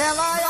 Yeah. I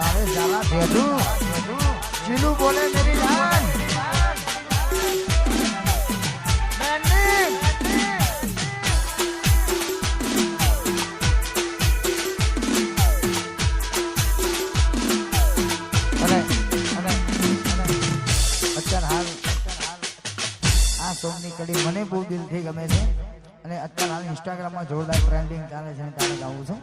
ભાવે ઝાલા ભેટું જીલું બોલે મેરી જાન. મને બહુ દિલથી ગમે છે. અને અત્યારે હાલ ઇન્સ્ટાગ્રામમાં જોરદાર ટ્રેન્ડિંગ ચાલે છે અને તારે ગાવું છું.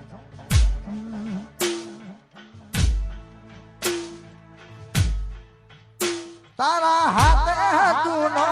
તારા હાથે હતું નો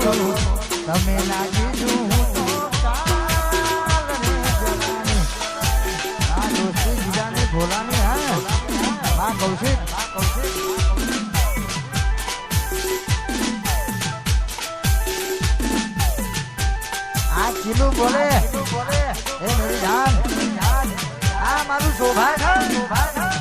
તમે લાગી જું ભોલાની હા હા કૌશિક આ ચીલું બોલે એ મેરી જાન આ મારું શોભા શોભા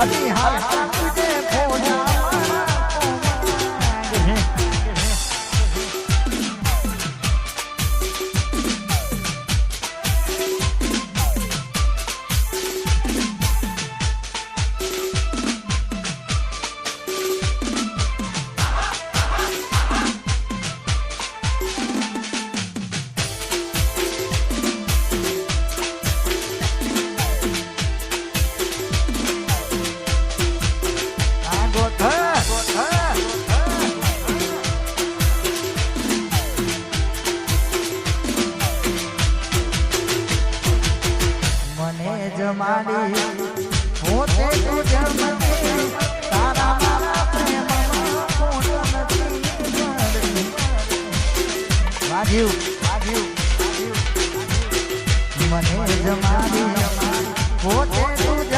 અલી હા મને જમાડી પોતે તું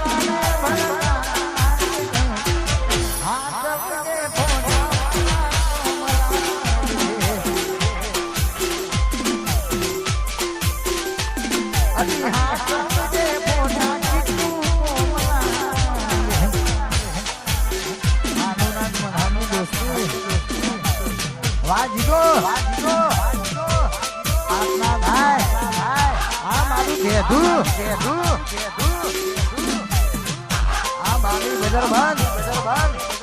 વાજીગો વાજીગો આપના આ મારું બજરબાન મોઢું